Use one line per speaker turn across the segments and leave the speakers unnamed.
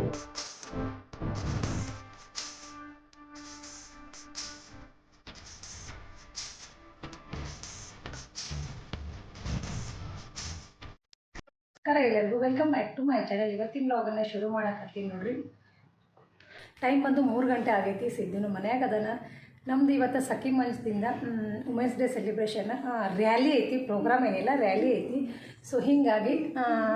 ನಮಸ್ಕಾರ ಎಲ್ಲರಿಗೂ. Welcome back to my channel ಇವತ್ತಿನ ವ್ಲಾಗನ್ನು ಶುರು ಮಾಡಕತ್ತೀನಿ ನೋಡ್ರಿ. ಟೈಮ್ ಬಂದು ಮೂರು ಗಂಟೆ ಆಗೈತಿ. ಸಿದ್ಧನು ಮನ್ಯಾಗ ಅದನ ನಮ್ದು ಇವತ್ತು ಸಖಿ ಮಂಚದಿಂದ ವುಮೆನ್ಸ್ ಡೇ ಸೆಲೆಬ್ರೇಷನ್ ರ್ಯಾಲಿ ಐತಿ ಪ್ರೋಗ್ರಾಮ್ ಏನಿಲ್ಲ ರ್ಯಾಲಿ ಐತಿ. ಸೊ ಹೀಗಾಗಿ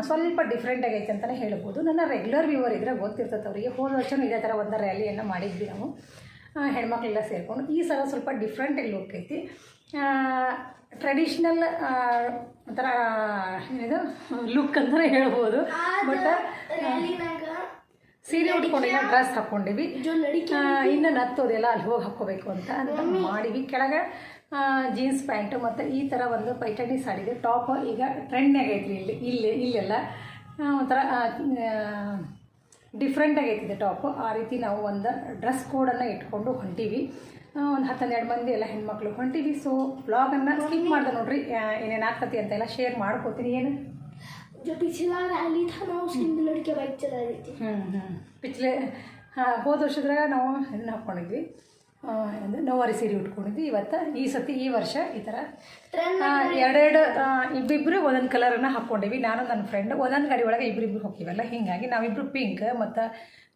ಸ್ವಲ್ಪ ಡಿಫ್ರೆಂಟ್ ಆಗೈತೆ ಅಂತಲೇ ಹೇಳ್ಬೋದು. ನನ್ನ ರೆಗ್ಯುಲರ್ ವ್ಯೂವರ್ ಇದ್ದರೆ ಗೊತ್ತಿರ್ತದೆ ಅವರಿಗೆ. ಹೋದ ವರ್ಷನೂ ಇದೇ ಥರ ಒಂದು ರ್ಯಾಲಿಯನ್ನು ಮಾಡಿದ್ವಿ ನಾವು. ಹೆಣ್ಮಕ್ಳೆಲ್ಲ ಸೇರಿಕೊಂಡು. ಈ ಸಲ ಸ್ವಲ್ಪ ಡಿಫ್ರೆಂಟಾಗಿ ಲುಕ್ ಐತಿ. ಟ್ರೆಡಿಷ್ನಲ್ ಒಂಥರ ಏನಿದು ಲುಕ್ ಅಂತಲೇ ಹೇಳ್ಬೋದು. ಬಟ್ ಸೀರೆ ಉಟ್ಕೊಂಡಿಲ್ಲ ಡ್ರೆಸ್ ಹಾಕ್ಕೊಂಡಿವಿ ಇನ್ನ ನತ್ತೋದೆಲ್ಲ ಅಲ್ಲಿ ಹೋಗಿ ಹಾಕ್ಕೋಬೇಕು ಅಂತ ಅಂತ ಮಾಡಿವಿ. ಕೆಳಗೆ ಜೀನ್ಸ್ ಪ್ಯಾಂಟು ಮತ್ತು ಈ ಥರ ಒಂದು ಪೈಟಾಣಿ ಸಾಡಿದೆ ಟಾಪ್ ಈಗ ಟ್ರೆಂಡ್ನಾಗ ಐತ್ರಿ ಇಲ್ಲಿ ಇಲ್ಲಿ ಇಲ್ಲೆಲ್ಲ. ಒಂಥರ ಡಿಫ್ರೆಂಟಾಗಿ ಐತಿದೆ ಟಾಪು ಆ ರೀತಿ ನಾವು ಒಂದು ಡ್ರೆಸ್ ಕೋಡನ್ನು ಇಟ್ಕೊಂಡು ಹೊಂಟೀವಿ. ಒಂದು ಹತ್ತನ್ನೆರಡು ಮಂದಿ ಎಲ್ಲ ಹೆಣ್ಮಕ್ಳು ಹೊಂಟೀವಿ. ಸೊ ಬ್ಲಾಗನ್ನು ಸ್ಕಿಪ್ ಮಾಡಿದೆ ನೋಡ್ರಿ. ಏನೇನು ಆಗ್ತತಿ ಅಂತೆಲ್ಲ ಶೇರ್ ಮಾಡ್ಕೋತೀನಿ. ಏನು?
जो पिछला रैली था ना उसके अंदर लड़कियां बाइक चला रही थी
ಹ್ಞೂ ಹ್ಞೂ ಪಿಚ್ಲೆ ಹಾಂ ಹೋದ ವರ್ಷದ್ರಾಗ ನಾವು ಇದನ್ನ ಹಾಕ್ಕೊಂಡಿದ್ವಿ ಆ, ಅಂದ್ರೆ ನವರಿ ಸೀರೆ ಉಟ್ಕೊಂಡಿದ್ವಿ ಇವತ್ತು ಈ ಸತಿ ಈ ವರ್ಷ ಈ ಥರ
ट्रेंड
ಆ, ಎರಡೆರಡು ಆ, ಇಬ್ಬಿಬ್ರು ಒಂದೊಂದು ಕಲರನ್ನು ಹಾಕ್ಕೊಂಡಿವಿ ನಾನು ನನ್ನ ಫ್ರೆಂಡ್ ಒಂದೊಂದು ಗಾಡಿ ಒಳಗೆ ಇಬ್ಬರಿಬ್ರು ಹೋಗ್ತೀವಲ್ಲ ಹೀಗಾಗಿ ನಾವಿಬ್ಬರು ಪಿಂಕ್ ಮತ್ತು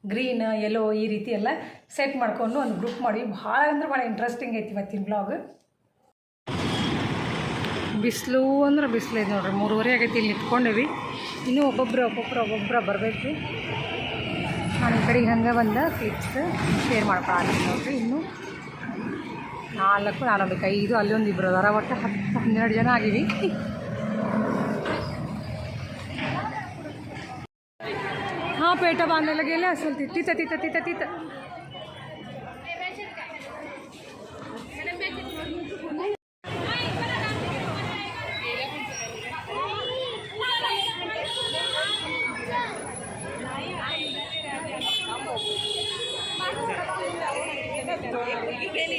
ಗ್ರೀನ್ ಯೆಲ್ಲೋ ಈ ರೀತಿ ಎಲ್ಲ ಸೆಟ್ ಮಾಡ್ಕೊಂಡು ಒಂದು ಗ್ರೂಪ್ ಮಾಡಿವಿ ಭಾಳ ಅಂದ್ರೆ ಭಾಳ ಇಂಟ್ರೆಸ್ಟಿಂಗ್ ಐತಿ ಇವತ್ತಿನ ಬ್ಲಾಗ್ ಬಿಸಿಲು ಅಂದ್ರೆ ಬಿಸಿಲು ಐತೆ ನೋಡ್ರಿ. ಮೂರುವರೆ ಆಗೈತಿ, ಇಲ್ಲಿ ನಿಂತ್ಕೊಂಡೇವಿ. ಇನ್ನೂ ಒಬ್ಬೊಬ್ರು ಒಬ್ಬೊಬ್ರು ಒಬ್ಬೊಬ್ಬರ ಬರಬೇಕು ನಾನು ಈ ಕಡೆಗೆ ಹಂಗೆ ಬಂದು ಕ್ಲಿಪ್ಸ್ ಶೇರ್ ಮಾಡ್ಕೊಳ್ತೀನಿ ನೋಡ್ರಿ. ಇನ್ನೂ ನಾಲ್ಕು ನಾಲ್ಕು ಐದು, ಅಲ್ಲೊಂದು ಇಬ್ಬರು ಅದಾರ. ಒಟ್ಟು ಹತ್ತು, ಹನ್ನೆರಡು ಜನ ಆಗಿವಿ. ಹಾಂ, ಪೇಟ ಬಾಂಧಲ ಗೆಲ್ಲ ಅಸಲ್ ತಿತ್ತ ತಿತ್ತ ತಿತ್ತ ತಿತ್ತ.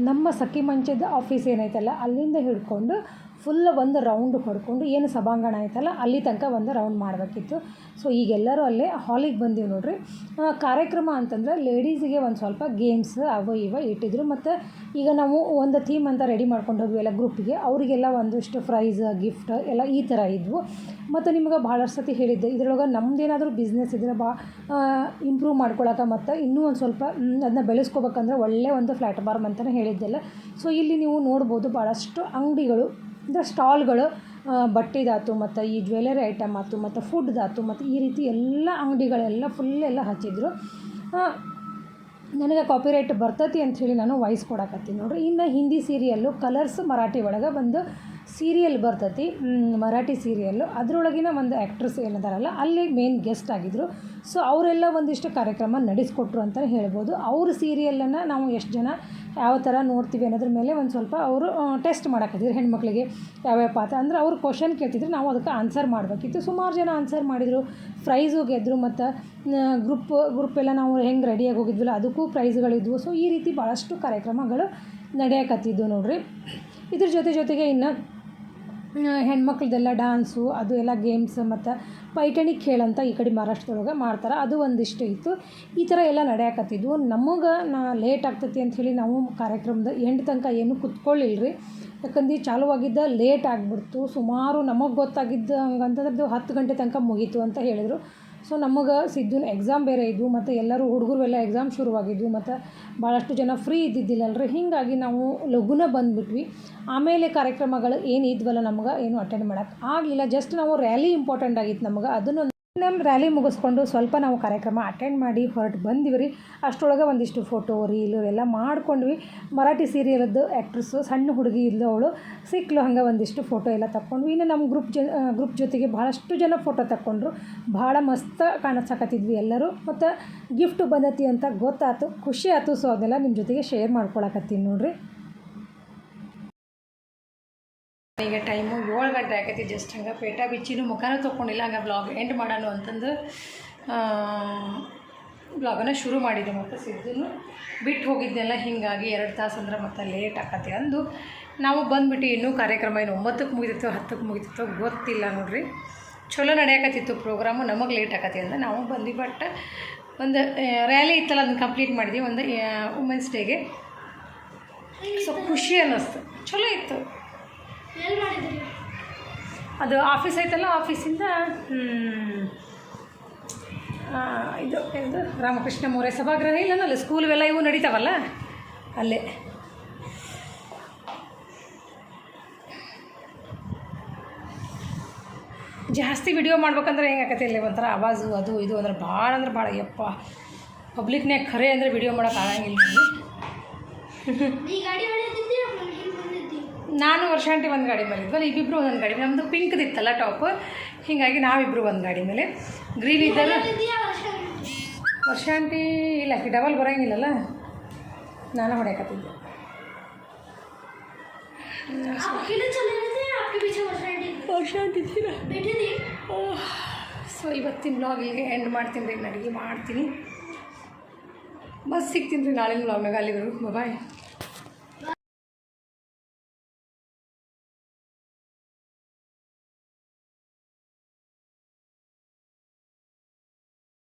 ನಮ್ಮ ಸಖಿ ಮಂಚದ ಆಫೀಸ್ ಏನೈತಲ್ಲ ಅಲ್ಲಿಂದ ಹಿಡ್ಕೊಂಡು ಫುಲ್ ಒಂದು ರೌಂಡ್ ಹೊಡ್ಕೊಂಡು ಏನು ಸಭಾಂಗಣ ಐತಲ್ಲ ಅಲ್ಲಿ ತನಕ ಒಂದು ರೌಂಡ್ ಮಾಡಬೇಕಿತ್ತು. ಸೊ ಈಗೆಲ್ಲರೂ ಅಲ್ಲೇ ಹಾಲಿಗೆ ಬಂದೀವಿ ನೋಡ್ರಿ. ಕಾರ್ಯಕ್ರಮ ಅಂತಂದ್ರೆ ಲೇಡೀಸಿಗೆ ಒಂದು ಸ್ವಲ್ಪ ಗೇಮ್ಸ್ ಅವ ಇವ ಇಟ್ಟಿದ್ರು. ಮತ್ತು ಈಗ ನಾವು ಒಂದು ಥೀಮ್ ಅಂತ ರೆಡಿ ಮಾಡ್ಕೊಂಡು ಹೋದ್ವಿ ಎಲ್ಲ ಗ್ರೂಪಿಗೆ ಅವರಿಗೆಲ್ಲ ಒಂದಿಷ್ಟು ಪ್ರೈಸ್ ಗಿಫ್ಟ್ ಎಲ್ಲ ಈ ಥರ ಇದ್ವು. ಮತ್ತು ನಿಮ್ಗೆ ಭಾಳಷ್ಟು ಸತಿ ಹೇಳಿದ್ದೆ, ಇದ್ರೊಳಗೆ ನಮ್ಮದೇನಾದರೂ ಬಿಸ್ನೆಸ್ ಇದ್ರೆ ಬಾ ಇಂಪ್ರೂವ್ ಮಾಡ್ಕೊಳಕ್ಕೆ ಮತ್ತು ಇನ್ನೂ ಒಂದು ಸ್ವಲ್ಪ ಅದನ್ನ ಬೆಳೆಸ್ಕೋಬೇಕಂದ್ರೆ ಒಳ್ಳೆ ಒಂದು ಪ್ಲ್ಯಾಟ್ಫಾರ್ಮ್ ಅಂತಲೇ ಹೇಳಿದ್ದೆಲ್ಲ. ಸೊ ಇಲ್ಲಿ ನೀವು ನೋಡ್ಬೋದು ಭಾಳಷ್ಟು ಅಂಗಡಿಗಳು ಅಂದರೆ ಸ್ಟಾಲ್ಗಳು ಬಟ್ಟಿದಾತು ಮತ್ತು ಈ ಜ್ಯುವೆಲರಿ ಐಟಮ್ ಆಯ್ತು ಮತ್ತು ಫುಡ್ದಾತು ಮತ್ತು ಈ ರೀತಿ ಎಲ್ಲ ಅಂಗಡಿಗಳೆಲ್ಲ ಫುಲ್ ಎಲ್ಲ ಹಚ್ಚಿದ್ರು. ನನಗೆ ಕಾಪಿರೈಟ್ ಬರ್ತೈತಿ ಅಂಥೇಳಿ ನಾನು ವಾಯ್ಸ್ ಕೊಡಕತ್ತೀನಿ ನೋಡ್ರಿ. ಇನ್ನು ಹಿಂದಿ ಸೀರಿಯಲ್ಲು ಕಲರ್ಸ್ ಮರಾಠಿ ಒಳಗೆ ಒಂದು ಸೀರಿಯಲ್ ಬರ್ತೈತಿ. ಮರಾಠಿ ಸೀರಿಯಲ್ಲು ಅದರೊಳಗಿನ ಒಂದು ಆ್ಯಕ್ಟ್ರೆಸ್ ಏನದಾರಲ್ಲ, ಅಲ್ಲಿ ಮೇನ್ ಗೆಸ್ಟ್ ಆಗಿದ್ದರು ಸೊ ಅವರೆಲ್ಲ ಒಂದಿಷ್ಟು ಕಾರ್ಯಕ್ರಮ ನಡೆಸ್ಕೊಟ್ರು ಅಂತಲೇ ಹೇಳ್ಬೋದು. ಅವ್ರ ಸೀರಿಯಲನ್ನು ನಾವು ಎಷ್ಟು ಜನ ಯಾವ ಥರ ನೋಡ್ತೀವಿ ಅನ್ನೋದ್ರ ಮೇಲೆ ಒಂದು ಸ್ವಲ್ಪ ಅವರು ಟೆಸ್ಟ್ ಮಾಡಕತ್ತಿದ್ರು ಹೆಣ್ಮಕ್ಳಿಗೆ ಯಾವ್ಯಾವ ಪಾತ್ರ. ಅಂದರೆ ಅವ್ರು ಕ್ವಶನ್ ಕೇಳ್ತಿದ್ರು, ನಾವು ಅದಕ್ಕೆ ಆನ್ಸರ್ ಮಾಡಬೇಕಿತ್ತು. ಸುಮಾರು ಜನ ಆನ್ಸರ್ ಮಾಡಿದರು. ಪ್ರೈಝು ಗೆದ್ದರು ಮತ್ತು ಗ್ರೂಪ್ ಗ್ರೂಪ್ ಎಲ್ಲ ನಾವು ಹೆಂಗೆ ರೆಡಿಯಾಗಿ ಹೋಗಿದ್ವಲ್ಲ, ಅದಕ್ಕೂ ಪ್ರೈಸ್ಗಳಿದ್ವು ಸೊ ಈ ರೀತಿ ಭಾಳಷ್ಟು ಕಾರ್ಯಕ್ರಮಗಳು ನಡೆಯಕತ್ತಿದ್ವು ನೋಡಿರಿ. ಇದ್ರ ಜೊತೆ ಜೊತೆಗೆ ಇನ್ನು ಹೆಣ್ಮಕ್ಳದೆಲ್ಲ ಡಾನ್ಸು ಅದು ಎಲ್ಲ ಗೇಮ್ಸ್ ಮತ್ತು ಪೈಠಣಿ ಕೇಳಂತ ಈ ಕಡೆ ಮಹಾರಾಷ್ಟ್ರದೊಳಗೆ ಮಾಡ್ತಾರೆ. ಅದು ಒಂದಿಷ್ಟು ಇತ್ತು. ಈ ಥರ ಎಲ್ಲ ನಡೆಯಕತ್ತಿದ್ವು. ನಮಗೆ ನಾ ಲೇಟ್ ಆಗ್ತೈತಿ ಅಂಥೇಳಿ ನಾವು ಕಾರ್ಯಕ್ರಮದ ಎಂಡ್ ತನಕ ಏನು ಕುತ್ಕೊಳ್ಳಿಲ್ಲ ರೀ ಯಾಕಂದ್ರೆ ಚಾಲುವಾಗಿದ್ದ ಲೇಟ್ ಆಗಿಬಿಡ್ತು. ಸುಮಾರು ನಮಗೆ ಗೊತ್ತಾಗಿದ್ದು ಹಂಗಂತಂದ್ರೆ ಹತ್ತು ಗಂಟೆ ತನಕ ಮುಗೀತು ಅಂತ ಹೇಳಿದರು. ಸೊ ನಮಗೆ ಸಿದ್ದುನ ಎಕ್ಸಾಮ್ ಬೇರೆ ಇದ್ವು, ಮತ್ತು ಎಲ್ಲರೂ ಹುಡುಗರು ಎಲ್ಲ ಎಕ್ಸಾಮ್ ಶುರುವಾಗಿದ್ವು, ಮತ್ತು ಭಾಳಷ್ಟು ಜನ ಫ್ರೀ ಇದ್ದಿದ್ದಿಲ್ಲಲ್ರಿ? ಹೀಗಾಗಿ ನಾವು ಲಘುನ ಬಂದುಬಿಟ್ವಿ. ಆಮೇಲೆ ಕಾರ್ಯಕ್ರಮಗಳು ಏನು ಇದ್ವಲ್ಲ ನಮ್ಗೆ, ಏನು ಅಟೆಂಡ್ ಮಾಡೋಕ್ಕೆ ಆಗಲಿಲ್ಲ. ಜಸ್ಟ್ ನಾವು ರ್ಯಾಲಿ ಇಂಪಾರ್ಟೆಂಟ್ ಆಗಿತ್ತು ನಮ್ಗೆ. ಅದನ್ನು ನಮ್ಮ ರ್ಯಾಲಿ ಮುಗಿಸ್ಕೊಂಡು ಸ್ವಲ್ಪ ನಾವು ಕಾರ್ಯಕ್ರಮ ಅಟೆಂಡ್ ಮಾಡಿ ಹೊರಟು ಬಂದಿವಿ ರೀ. ಅಷ್ಟರೊಳಗೆ ಒಂದಿಷ್ಟು ಫೋಟೋ ರೀಲು ಎಲ್ಲ ಮಾಡ್ಕೊಂಡ್ವಿ. ಮರಾಠಿ ಸೀರಿಯಲದ್ದು ಆ್ಯಕ್ಟ್ರಸ್ಸು ಸಣ್ಣ ಹುಡುಗಿ ಇದ್ಲು ಅವಳು ಸಿಕ್ಕಲು ಹಂಗೆ ಒಂದಿಷ್ಟು ಫೋಟೋ ಎಲ್ಲ ತಕ್ಕೊಂಡ್ವಿ. ಇನ್ನು ನಮ್ಮ ಗ್ರೂಪ್ ಜ ಗ್ರೂಪ್ ಜೊತೆಗೆ ಭಾಳಷ್ಟು ಜನ ಫೋಟೋ ತಕ್ಕೊಂಡ್ರು. ಭಾಳ ಮಸ್ತ್ ಕಾಣಿಸಕತ್ತಿದ್ವಿ ಎಲ್ಲರೂ. ಮತ್ತು ಗಿಫ್ಟ್ ಬಂದತಿ ಅಂತ ಗೊತ್ತಾಯ್ತು ಖುಷಿ ಆಯ್ತು ಸೊ ಅದೆಲ್ಲ ನಿಮ್ಮ ಜೊತೆಗೆ ಶೇರ್ ಮಾಡ್ಕೊಳಕತ್ತೀನಿ ನೋಡ್ರಿ. ಈಗ ಟೈಮು ಏಳು ಗಂಟೆ ಆಗೈತಿ ಜಸ್ಟ್ ಹಂಗೆ. ಪೇಟ ಬಿಚ್ಚಿನೂ ಮುಖನೂ ತೊಗೊಂಡಿಲ್ಲ ಹಂಗೆ ಬ್ಲಾಗ್ ಎಂಡ್ ಮಾಡೋಣ ಅಂತಂದು ಬ್ಲಾಗನ್ನ ಶುರು ಮಾಡಿದ್ದೆ ಮತ್ತು ಸಿದ್ದನು. ಬಿಟ್ಟು ಹೋಗಿದ್ದೆಲ್ಲ ಹೀಗಾಗಿ ಎರಡು ತಾಸು ಅಂದ್ರೆ ಮತ್ತೆ ಲೇಟ್ ಆಕತಿ ಅಂದು. ನಾವು ಬಂದುಬಿಟ್ಟು ಇನ್ನೂ ಕಾರ್ಯಕ್ರಮ ಏನು ಒಂಬತ್ತಕ್ಕೆ ಮುಗಿದಿತ್ತು ಹತ್ತಕ್ಕೆ ಮುಗಿದಿತ್ತು ಗೊತ್ತಿಲ್ಲ ನೋಡ್ರಿ. ಚಲೋ ನಡೆಯಕತ್ತಿತ್ತು ಪ್ರೋಗ್ರಾಮು ನಮಗೆ ಲೇಟ್ ಆಕತಿ ಅಂದ್ರೆ ನಾವು ಬಂದ್ವಿ ಬಟ್ ಒಂದು ರ್ಯಾಲಿ ಇತ್ತಲ್ಲ, ಅದನ್ನ ಕಂಪ್ಲೀಟ್ ಮಾಡಿದ್ವಿ ಒಂದು ವುಮೆನ್ಸ್ ಡೇಗೆ ಸೊ ಖುಷಿ ಅನ್ನಿಸ್ತು. ಚಲೋ ಇತ್ತು. ಅದು ಆಫೀಸ್ ಐತಲ್ಲ ಆಫೀಸಿಂದ ಇದು ಎಂದು ರಾಮಕೃಷ್ಣ ಮೂರೆ ಸಭಾಗೃಹ ಇಲ್ಲನಲ್ಲ ಸ್ಕೂಲ್ ಇವೆಲ್ಲ ಇವು ನಡೀತಾವಲ್ಲ ಅಲ್ಲೇ. ಜಾಸ್ತಿ ವಿಡಿಯೋ ಮಾಡ್ಬೇಕಂದ್ರೆ ಹೆಂಗಾಕತಿ ಇಲ್ಲಿ ಒಂಥರ ಆವಾಜು ಅದು ಇದು ಅಂದ್ರೆ ಭಾಳ ಅಂದ್ರೆ ಭಾಳ ಯಪ್ಪ. ಪಬ್ಲಿಕ್ನ್ಯಾಗ ಖರೆ ಅಂದರೆ ವಿಡಿಯೋ ಮಾಡೋಕೆ ಆಗಂಗಿಲ್ಲ ನನಗೆ
ಈ ಗಾಡಿ ಹೊಡೆದಿದ್ದಿ ನಾನು ಹಿಂಗೆ ಬಂದಿದ್ದಿ
ನಾನು ವರ್ಷಾಂಟಿ ಒಂದು ಗಾಡಿ ಮೇಲೆ ಇದ್ವಲ್ಲ ಇಬ್ಬಿಬ್ರು ಒಂದೊಂದು ಗಾಡಿ ನಮ್ಮದು ಪಿಂಕ್ದಿತ್ತಲ್ಲ ಟಾಪ್ ಹೀಗಾಗಿ ನಾವಿಬ್ಬರು ಒಂದು ಗಾಡಿ ಮೇಲೆ. ಗ್ರೀನ್ ಇದ್ದಾಗ ವರ್ಷಾಂಟಿ ಇಲ್ಲ ಡಬಲ್ ಬರೋಂಗಿಲ್ಲಲ್ಲ. ನಾನು ಹೊಡೆಯಕತ್ತಿದ್ದೆ. ಸೊ ಇವತ್ತಿನ ಬ್ಲಾಗ್ ಇಲ್ಲಿಗೆ ಎಂಡ್ ಮಾಡ್ತೀನಿ ರೀ ಅಡುಗೆ ಮಾಡ್ತೀನಿ. ಬಸ್ ಸಿಗ್ತೀನಿ ರೀ ನಾಳಿನ ಬ್ಲಾಗ್ನಾಗ ಅಲ್ಲಿಗೆ ಬಾಯ್